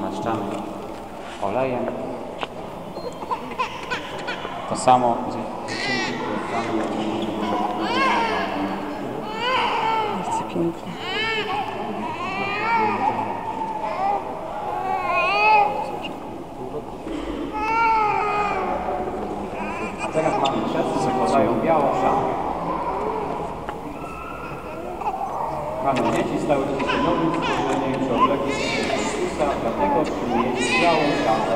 namaszczamy olejem. To samo Jest pięknie. A teraz mamy chrzest, zakładają białą szatę. Mamy dzieci stały się nowym przyjmujecie białą szatę.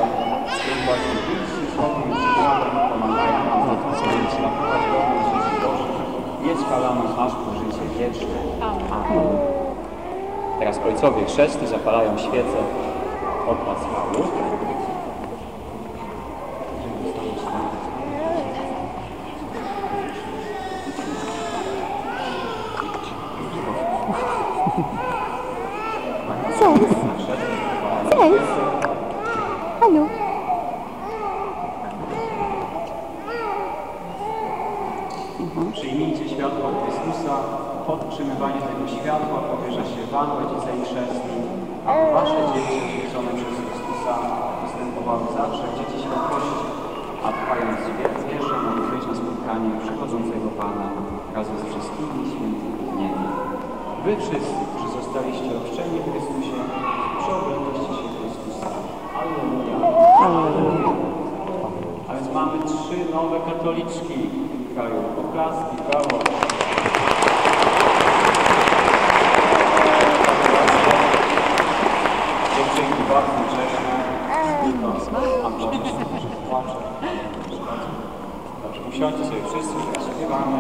Jest właśnie bliższy słownym przykładem pomagają nam zastosować szlakować godność życia Bożych. Jest chwalamy aż po życie wieczne. Amen. Teraz ojcowie chrzesty zapalają świece od asfaltu. Co jest? Halo? Przyjmijcie światło Chrystusa, podtrzymywanie tego światła powierza się Wam, i chrzestni, Wasze dzieci odwiedzone przez Chrystusa postępowały zawsze dzieci światłości, a trwając wie- wierze mogły być na spotkanie przychodzącego Pana razem z wszystkimi świętymi w niebie. Wy wszyscy, którzy zostaliście ochrzczeni w Chrystusie, nowe katoliczki w tym kraju. Oklaski, brawo. Dziewczynki bardzo grzeczne. Proszę bardzo. Dobrze, usiądźcie sobie wszyscy, śpiewamy.